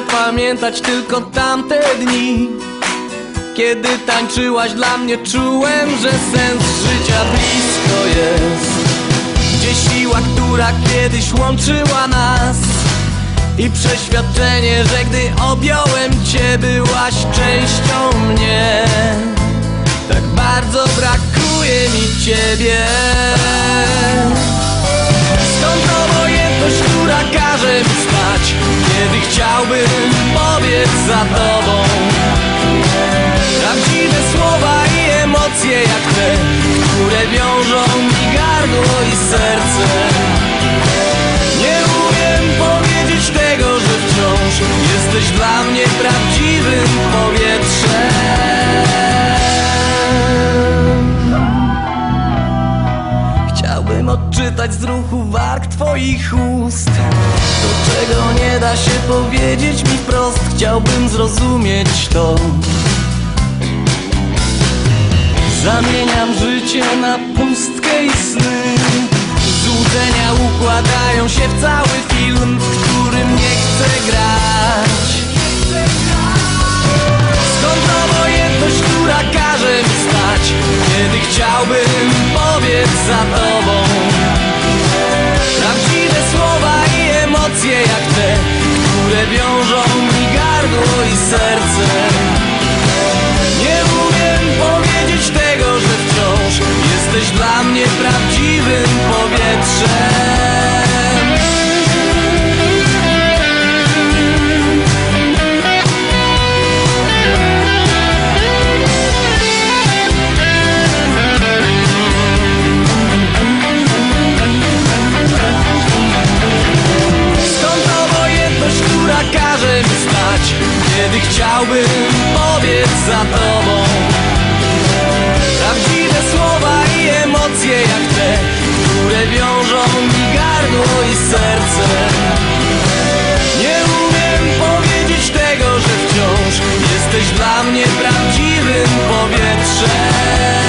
pamiętać tylko tamte dni. Kiedy tańczyłaś dla mnie czułem, że sens życia blisko jest. Gdzie siła, która kiedyś łączyła nas. I przeświadczenie, że gdy objąłem cię byłaś częścią mnie. Tak bardzo brakuje mi ciebie powiedz za tobą. Prawdziwe słowa i emocje jak te Które wiążą mi gardło i serce. Nie umiem powiedzieć tego, że wciąż Jesteś dla mnie prawdziwym powietrzem Chciałbym odczytać z ruchu warg twoich ust. To czego nie da się powiedzieć mi wprost Chciałbym zrozumieć to. Zamieniam życie na pustkę i sny. Złudzenia układają się w cały film W którym nie chcę grać. Skąd obojętność, która każe mi stać? Kiedy chciałbym powiedz za tobą Mnie prawdziwym powietrzem. Skąd obojętność, która każe mi stać Kiedy chciałbym powiedz za tobą Jesteś dla mnie prawdziwym powietrzem.